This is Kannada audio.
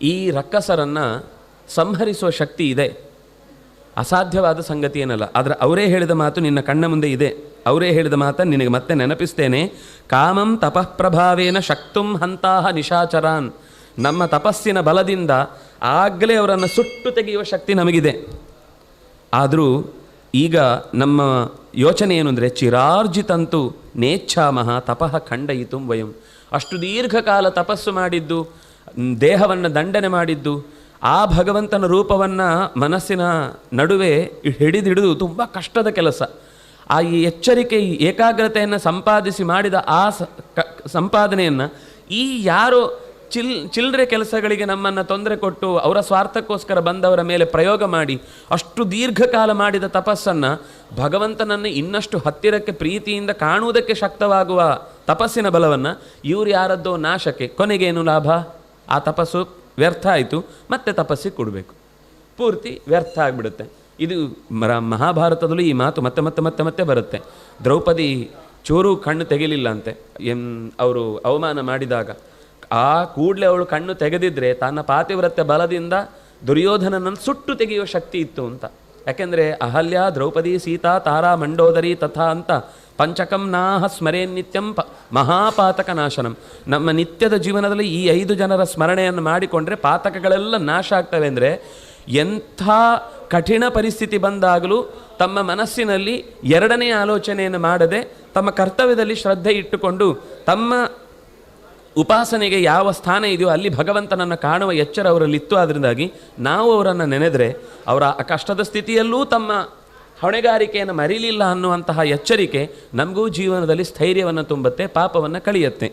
ಈ ರಕ್ಕಸರನ್ನು ಸಂಹರಿಸುವ ಶಕ್ತಿ ಇದೆ. ಅಸಾಧ್ಯವಾದ ಸಂಗತಿ ಏನಲ್ಲ, ಆದರೆ ಅವರೇ ಹೇಳಿದ ಮಾತು ನಿನ್ನ ಕಣ್ಣ ಮುಂದೆ ಇದೆ. ಅವರೇ ಹೇಳಿದ ಮಾತನ್ನು ನಿನಗೆ ಮತ್ತೆ ನೆನಪಿಸ್ತೇನೆ. ಕಾಮಂ ತಪಃಪ್ರಭಾವೇನ ಶಕ್ತುಂ ಹಂತಾಹ ನಿಶಾಚರಾನ್. ನಮ್ಮ ತಪಸ್ಸಿನ ಬಲದಿಂದ ಆಗಲೇ ಅವರನ್ನು ಸುಟ್ಟು ತೆಗೆಯುವ ಶಕ್ತಿ ನಮಗಿದೆ. ಆದರೂ ಈಗ ನಮ್ಮ ಯೋಚನೆ ಏನು ಅಂದರೆ, ಚಿರಾರ್ಜಿತಂತು ನೇಚ್ಛಾಮಹ ತಪಃ ಖಂಡಯಿತು ವಯಂ. ಅಷ್ಟು ದೀರ್ಘಕಾಲ ತಪಸ್ಸು ಮಾಡಿದ್ದು ದೇಹವನ್ನು ದಂಡನೆ ಮಾಡಿದ್ದು, ಆ ಭಗವಂತನ ರೂಪವನ್ನು ಮನಸ್ಸಿನ ನಡುವೆ ಹಿಡಿದಿಡಿದು ತುಂಬ ಕಷ್ಟದ ಕೆಲಸ. ಆ ಈ ಎಚ್ಚರಿಕೆ ಏಕಾಗ್ರತೆಯನ್ನು ಸಂಪಾದಿಸಿ ಮಾಡಿದ ಆ ಸಂಪಾದನೆಯನ್ನು ಈ ಯಾರೋ ಚಿಲ್ ಚಿಲ್ಲರೆ ಕೆಲಸಗಳಿಗೆ ನಮ್ಮನ್ನು ತೊಂದರೆ ಕೊಟ್ಟು, ಅವರ ಸ್ವಾರ್ಥಕ್ಕೋಸ್ಕರ ಬಂದವರ ಮೇಲೆ ಪ್ರಯೋಗ ಮಾಡಿ, ಅಷ್ಟು ದೀರ್ಘಕಾಲ ಮಾಡಿದ ತಪಸ್ಸನ್ನು ಭಗವಂತನನ್ನು ಇನ್ನಷ್ಟು ಹತ್ತಿರಕ್ಕೆ ಪ್ರೀತಿಯಿಂದ ಕಾಣುವುದಕ್ಕೆ ಶಕ್ತವಾಗುವ ತಪಸ್ಸಿನ ಬಲವನ್ನು ಇವರು ಯಾರದ್ದೋ ನಾಶಕ್ಕೆ, ಕೊನೆಗೇನು ಲಾಭ? ಆ ತಪಸ್ಸು ವ್ಯರ್ಥ ಆಯಿತು, ಮತ್ತೆ ತಪಸ್ಸಿಗೆ ಕೊಡಬೇಕು. ಪೂರ್ತಿ ವ್ಯರ್ಥ ಆಗಿಬಿಡುತ್ತೆ. ಇದು ಮಹಾಭಾರತದಲ್ಲೂ ಈ ಮಾತು ಮತ್ತೆ ಮತ್ತೆ ಮತ್ತೆ ಮತ್ತೆ ಬರುತ್ತೆ. ದ್ರೌಪದಿ ಚೂರು ಕಣ್ಣು ತೆಗಿಲಿಲ್ಲ ಅಂತೆ ಎಂ, ಅವರು ಅವಮಾನ ಮಾಡಿದಾಗ. ಆ ಕೂಡಲೇ ಅವಳು ಕಣ್ಣು ತೆಗೆದಿದ್ರೆ ತನ್ನ ಪಾತಿವ್ರತ್ಯ ಬಲದಿಂದ ದುರ್ಯೋಧನನನ್ನು ಸುಟ್ಟು ತೆಗೆಯುವ ಶಕ್ತಿ ಇತ್ತು ಅಂತ. ಯಾಕೆಂದರೆ ಅಹಲ್ಯ, ದ್ರೌಪದಿ, ಸೀತಾ, ತಾರಾ, ಮಂಡೋದರಿ, ತಥಾ ಅಂತ ಪಂಚಕಂ ನಾಹ ಸ್ಮರೇ ನಿತ್ಯಂ ಪ ಮಹಾಪಾತಕ ನಾಶನಂ. ನಮ್ಮ ನಿತ್ಯದ ಜೀವನದಲ್ಲಿ ಈ ಐದು ಜನರ ಸ್ಮರಣೆಯನ್ನು ಮಾಡಿಕೊಂಡ್ರೆ ಪಾತಕಗಳೆಲ್ಲ ನಾಶ ಆಗ್ತವೆ ಅಂದರೆ ಎಂಥ ಕಠಿಣ ಪರಿಸ್ಥಿತಿ ಬಂದಾಗಲೂ ತಮ್ಮ ಮನಸ್ಸಿನಲ್ಲಿ ಎರಡನೇ ಆಲೋಚನೆಯನ್ನು ಮಾಡದೆ ತಮ್ಮ ಕರ್ತವ್ಯದಲ್ಲಿ ಶ್ರದ್ಧೆ ಇಟ್ಟುಕೊಂಡು ತಮ್ಮ ಉಪಾಸನೆಗೆ ಯಾವ ಸ್ಥಾನ ಇದೆಯೋ ಅಲ್ಲಿ ಭಗವಂತನನ್ನು ಕಾಣುವ ಎಚ್ಚರ ಅವರಲ್ಲಿತ್ತು ಅದರಿಂದಾಗಿ ನಾವು ಅವರನ್ನು ನೆನೆದರೆ ಅವರ ಕಷ್ಟದ ಸ್ಥಿತಿಯಲ್ಲೂ ತಮ್ಮ ಹೊಣೆಗಾರಿಕೆಯನ್ನು ಮರೀಲಿಲ್ಲ ಅನ್ನುವಂತಹ ಎಚ್ಚರಿಕೆ ನಮಗೂ ಜೀವನದಲ್ಲಿ ಸ್ಥೈರ್ಯವನ್ನು ತುಂಬುತ್ತೆ ಪಾಪವನ್ನು ಕಳೆಯುತ್ತೆ.